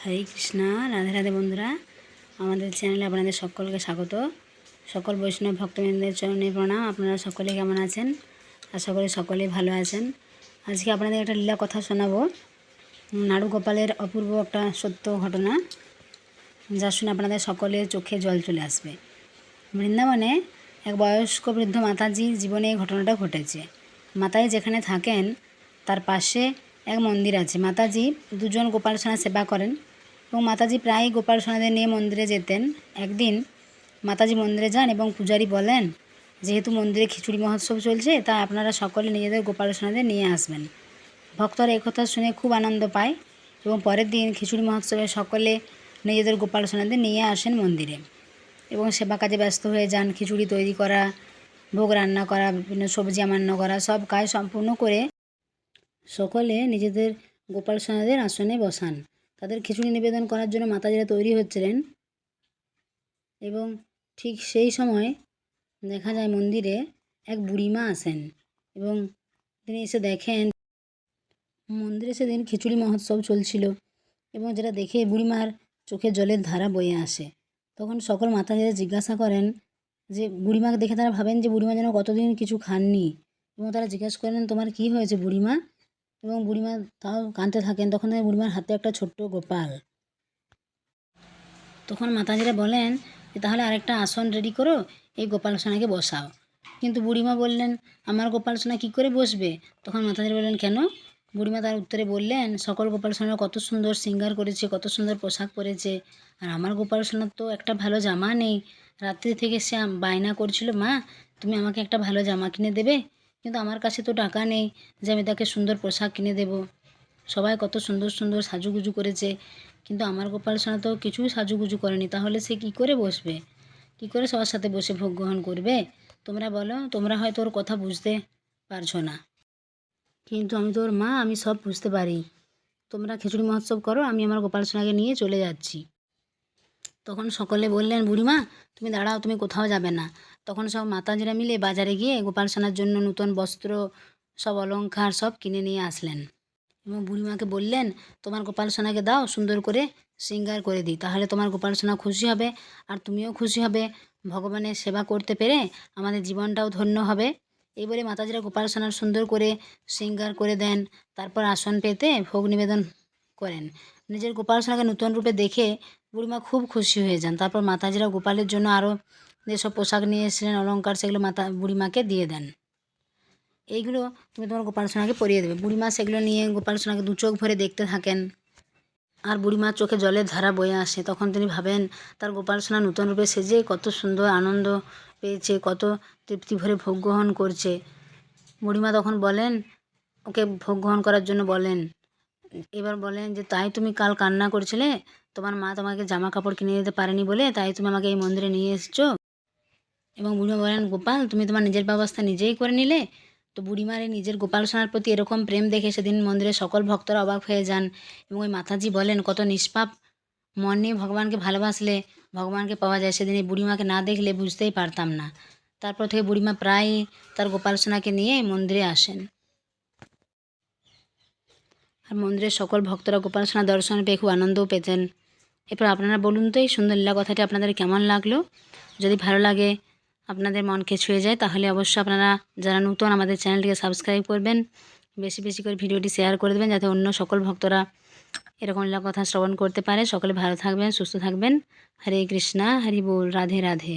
হরে কৃষ্ণা, রাধে রাধে বন্ধুরা। আমাদের চ্যানেলে আপনাদের সকলকে স্বাগত। সকল বৈষ্ণব ভক্তবৃন্দের চরণে প্রণাম। আপনারা সকলে কেমন আছেন? আশা করি সকলেই ভালো আছেন। আজকে আপনাদের একটা লীলা কথা শোনাবো। নাড়ু গোপালের অপূর্ব একটা সত্য ঘটনা, যা শুনে আপনাদের সকলের চোখে জল চলে আসবে। বৃন্দাবনে এক বয়স্ক বৃদ্ধ মাতাজির জীবনে এই ঘটনাটা ঘটেছে। মাতাজি যেখানে থাকেন, তার পাশে এক মন্দির আছে। মাতাজি দুজন গোপাল সেবা করেন। এবং মাতাজি প্রায়ই গোপাল সোনাদের নিয়ে মন্দিরে যেতেন। একদিন মাতাজি মন্দিরে যান এবং পূজারি বলেন, যেহেতু মন্দিরে খিচুড়ি মহোৎসব চলছে তা আপনারা সকলে নিজেদের গোপাল সোনাদের নিয়ে আসবেন। ভক্তরা একথা শুনে খুব আনন্দ পায় এবং পরের দিন খিচুড়ি মহোৎসবে সকলে নিজেদের গোপাল সোনাদের নিয়ে আসেন মন্দিরে এবং সেবা কাজে ব্যস্ত হয়ে যান। খিচুড়ি তৈরি করা, ভোগ রান্না করা, বিভিন্ন সবজি আমান্য করা, সব কাজ সম্পূর্ণ করে সকলে নিজেদের গোপাল সোনাদের আসনে বসান। তাদের খিচুড়ি নিবেদন করার জন্য মাতাজিরা তৈরি হচ্ছিলেন এবং ঠিক সেই সময় দেখা যায় মন্দিরে এক বুড়িমা আসেন এবং তিনি এসে দেখেন মন্দিরে সেদিন খিচুড়ি মহোৎসব চলছিল এবং যেটা দেখে বুড়িমার চোখে জলের ধারা বয়ে আসে। তখন সকল মাতাজিরা জিজ্ঞাসা করেন যে, বুড়িমাকে দেখে তারা ভাবেন যে বুড়িমা যেন কতদিন কিছু খাননি? এবং তারা জিজ্ঞেস করেন, তোমার কি হয়েছে বুড়িমা? এবং বুড়িমা তাও কাঁদতে থাকেন। তখন বুড়িমার হাতে একটা ছোট্ট গোপাল। তখন মাতাজিরা বলেন যে তাহলে আরেকটা আসন রেডি করো, এই গোপাল সোনাকে বসাও। কিন্তু বুড়িমা বললেন, আমার গোপাল সোনা কী করে বসবে? তখন মাতাজিরা বললেন, কেন? বুড়িমা তার উত্তরে বললেন, সকল গোপাল সোনা কত সুন্দর সিঙ্গার করেছে, কত সুন্দর পোশাক পরেছে, আর আমার গোপাল সোনার তো একটা ভালো জামা নেই। রাত্রি থেকে সে বায়না করছিল, মা, তুমি আমাকে একটা ভালো জামা কিনে দেবে? কিন্তু আমার কাছে তো টাকা নেই যে আমি তাকে সুন্দর পোশাক কিনে দেব। সবাই কত সুন্দর সুন্দর সাজুগুজু করেছে। কিন্তু আমার গোপাল সোনা তো কিছুই সাজুগুজু করেনি। তাহলে সে কী করে বসবে? কী করে সবার সাথে বসে ভোগ গ্রহণ করবে? তোমরা বলো, তোমরা হয়তো ওর কথা বুঝতে পারছ না। কিন্তু আমি তোর মা, আমি সব বুঝতে পারি। তোমরা খিচুড়ি মহোৎসব করো, আমি আমার গোপাল সোনাকে নিয়ে চলে যাচ্ছি। তখন সকলে বললেন, বুড়িমা, তুমি দাঁড়াও, তুমি কোথাও যাবে না। তখন সব মাতাজিরা মিলে বাজারে গিয়ে গোপাল সোনার জন্য নূতন বস্ত্র, সব অলঙ্কার সব কিনে নিয়ে আসলেন। এবং বুড়িমাকে বললেন, তোমার গোপাল সোনাকে দাও, সুন্দর করে শৃঙ্গার করে দিই, তাহলে তোমার গোপাল সোনা খুশি হবে আর তুমিও খুশি হবে। ভগবানের সেবা করতে পেরে আমাদের জীবনটাও ধন্য হবে। এই বলে মাতাজিরা গোপাল সোনার সুন্দর করে শৃঙ্গার করে দেন। তারপর আসন পেতে ভোগ নিবেদন করেন। নিজের গোপাল সোনাকে নূতন রূপে দেখে বুড়িমা খুব খুশি হয়ে যান। তারপর মাতাজিরা গোপালের জন্য আরও যেসব পোশাক নিয়ে এসেছিলেন অলঙ্কার সেগুলো মাতা, বুড়িমাকে দিয়ে দেন। এইগুলো তুমি তোমার গোপাল সোনাকে পরিয়ে দেবে। বুড়িমা সেগুলো নিয়ে গোপাল সোনাকে দু চোখ ভরে দেখতে থাকেন। আর বুড়িমার চোখে জলের ধারা বয়ে আসে। তখন তিনি ভাবেন, তার গোপাল সোনা নূতন রূপে সেজে কত সুন্দর আনন্দ পেয়েছে, কত তৃপ্তি ভরে ভোগ গ্রহণ করছে। বুড়িমা তখন বলেন, ওকে ভোগ গ্রহণ করার জন্য বলেন এবার বলেন যে, তাই তুমি কাল কান্না করছিলে? তোমার মা তোমাকে জামা কাপড় কিনে দিতে পারেনি বলে, তাই তুমি আমাকে এই মন্দিরে নিয়ে এসেছ? এবং বুড়িমা বলেন, গোপাল, তুমি তোমার নিজের ব্যবস্থা নিজেই করে নিলে? তো বুড়িমার নিজের গোপাল সোনার প্রতি এরকম প্রেম দেখে সেদিন মন্দিরে সকল ভক্তরা অবাক হয়ে যান এবং ওই মাতাজি বলেন, কত নিষ্পাপ। মন নিয়ে ভগবানকে ভালোবাসলে ভগবানকে পাওয়া যায়, সেদিন এই বুড়িমাকে না দেখলে বুঝতেই পারতাম না। তারপর থেকে বুড়িমা প্রায় তার গোপাল সোনাকে নিয়ে মন্দিরে আসেন। আর মন্দিরের সকল ভক্তরা গোপাল সোনা দর্শন পেয়ে খুব আনন্দও পেতেন। এরপর আপনারা বলুন তো, এই সুন্দর লীলা কথাটি আপনাদের কেমন লাগল? যদি ভালো লাগে, আপনাদের মনকে ছুঁয়ে যায়, তাহলে অবশ্যই আপনারা যারা নতুন আমাদের চ্যানেলটিকে সাবস্ক্রাইব করবেন, বেশি বেশি করে ভিডিওটি শেয়ার করে দেবেন, যাতে অন্য সকল ভক্তরা এরকম লীলা কথা শ্রবণ করতে পারে। সকলে ভালো থাকবেন, সুস্থ থাকবেন। হরে কৃষ্ণা, হরি বল, রাধে রাধে।